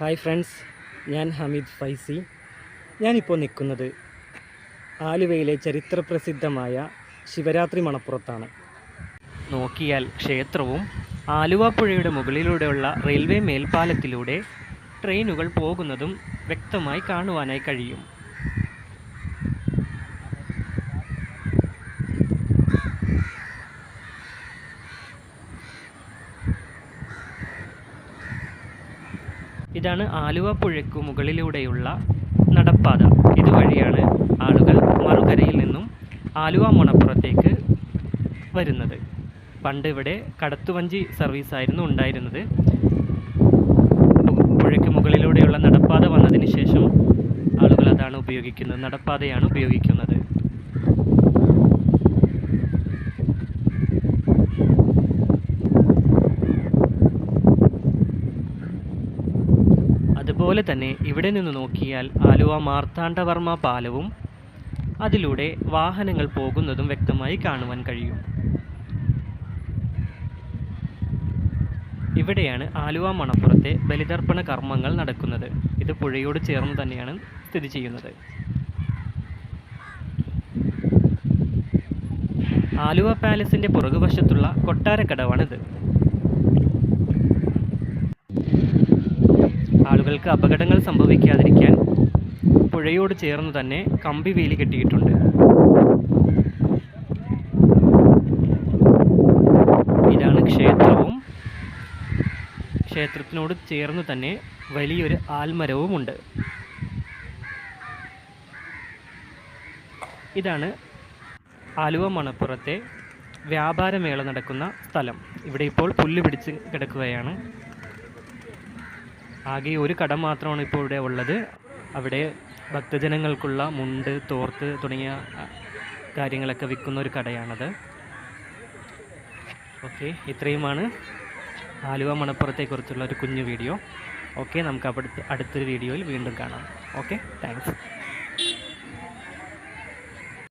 Hi friends ഞാൻ ഹമീദ് ഫൈസി. ഞാനിപ്പോൾ നിൽക്കുന്നത് ആലുവയിലെ ചരിത്ര പ്രസിദ്ധമായ ശിവരാത്രി മണപ്പുറത്താണ്. നോക്കിയാൽ ക്ഷേത്രവും ആലുവ പുഴയുടെ മുകളിലൂടെയുള്ള റെയിൽവേ മേൽപ്പാലത്തിലൂടെ ട്രെയിനുകൾ പോകുന്നതും വ്യക്തമായി കാണുവാനായി കഴിയും. ഇതാണ് ആലുവ പുഴയ്ക്കു മുകളിലൂടെയുള്ള നടപ്പാത. ഇതുവഴിയാണ് ആളുകൾ മറുകരയിൽ നിന്നും ആലുവ മണപ്പുറത്തേക്ക് വരുന്നത്. പണ്ട് ഇവിടെ കടത്തുവഞ്ചി സർവീസ് ആയിരുന്നു ഉണ്ടായിരുന്നത്. പുഴയ്ക്ക് മുകളിലൂടെയുള്ള നടപ്പാത വന്നതിന് ശേഷം ആളുകൾ അതാണ് ഉപയോഗിക്കുന്നത് നടപ്പാതയാണ് ഉപയോഗിക്കുന്നത്. അതുപോലെ തന്നെ ഇവിടെ നിന്ന് നോക്കിയാൽ ആലുവ മാർത്താണ്ഡവർമ്മ പാലവും അതിലൂടെ വാഹനങ്ങൾ പോകുന്നതും വ്യക്തമായി കാണുവാൻ കഴിയും. ഇവിടെയാണ് ആലുവ മണപ്പുറത്തെ ബലിതർപ്പണ കർമ്മങ്ങൾ നടക്കുന്നത്. ഇത് പുഴയോട് ചേർന്ന് തന്നെയാണ് സ്ഥിതി ചെയ്യുന്നത്. ആലുവ പാലസിന്റെ പുറകുവശത്തുള്ള കൊട്ടാരക്കടവാണിത്. ആളുകൾക്ക് അപകടങ്ങൾ സംഭവിക്കാതിരിക്കാൻ പുഴയോട് ചേർന്ന് തന്നെ കമ്പി വേലി കെട്ടിയിട്ടുണ്ട്. ഇതാണ് ക്ഷേത്രവും. ക്ഷേത്രത്തിനോട് ചേർന്ന് തന്നെ വലിയൊരു ആൽമരവുമുണ്ട് ഇതാണ് ആലുവ മണപ്പുറത്തെ വ്യാപാരമേള നടക്കുന്ന സ്ഥലം. ഇവിടെ ഇപ്പോൾ പുല്ല് പിടിച്ച് കിടക്കുകയാണ്. ആകെ ഒരു കട മാത്രമാണ് ഇപ്പോൾ ഇവിടെ ഉള്ളത്. അവിടെ ഭക്തജനങ്ങൾക്കുള്ള മുണ്ട് തോർത്ത് തുടങ്ങിയ കാര്യങ്ങളൊക്കെ വിൽക്കുന്ന ഒരു കടയാണത്. ഓക്കെ ഇത്രയുമാണ് ആലുവ മണപ്പുറത്തെക്കുറിച്ചുള്ള ഒരു കുഞ്ഞു വീഡിയോ. ഓക്കെ നമുക്ക് അടുത്ത അടുത്തൊരു വീഡിയോയിൽ വീണ്ടും കാണാം. Okay thanks.